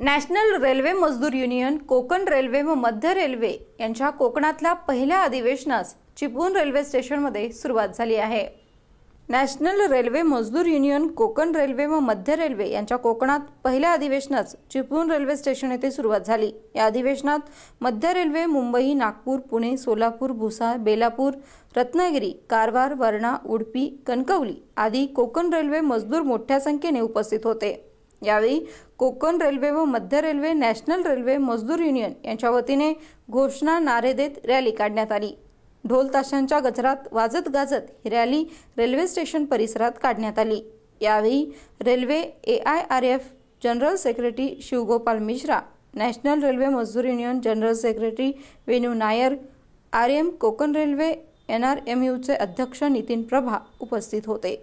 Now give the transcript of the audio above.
National railway Mazdoor union Konkan railway व मध्य railway यांच्या कोकणातल्या पहिल्या अधिवेशनास चिपळूण रेल्वे स्टेशनमध्ये सुरुवात झाली आहे. नॅशनल रेल्वे मजदूर युनियन कोकण रेल्वे व मध्य रेल्वे यांच्या कोकणात पहिल्या अधिवेशनास चिपळूण रेल्वे स्टेशन येथे सुरुवात झाली. या अधिवेशनात मध्य रेल्वे मुंबई नागपूर पुणे सोलापूर भुसार बेलापूर रत्नागिरी कारवार वर्णा उडपी कणकवली आदी कोकण रेल्वे मजदूर मोठ्या संख्येने उपस्थित होते. यावेळी कोकण रेल्वे व मध्य railway national railway Mazdoor union यांच्या वतीने घोषणा नारे देत रॅली काढण्यात आली. ढोल ताशांच्या गजरात वाजत गाजत ही रॅली रेल्वे स्टेशन परिसरात काढण्यात आली. यावेळी railway A I R F general secretary Shivgopal Mishra national railway मजदूर union general secretary Venu Nair R M Konkan railway N R M यूचे अध्यक्ष नितीन प्रभा उपस्थित होते.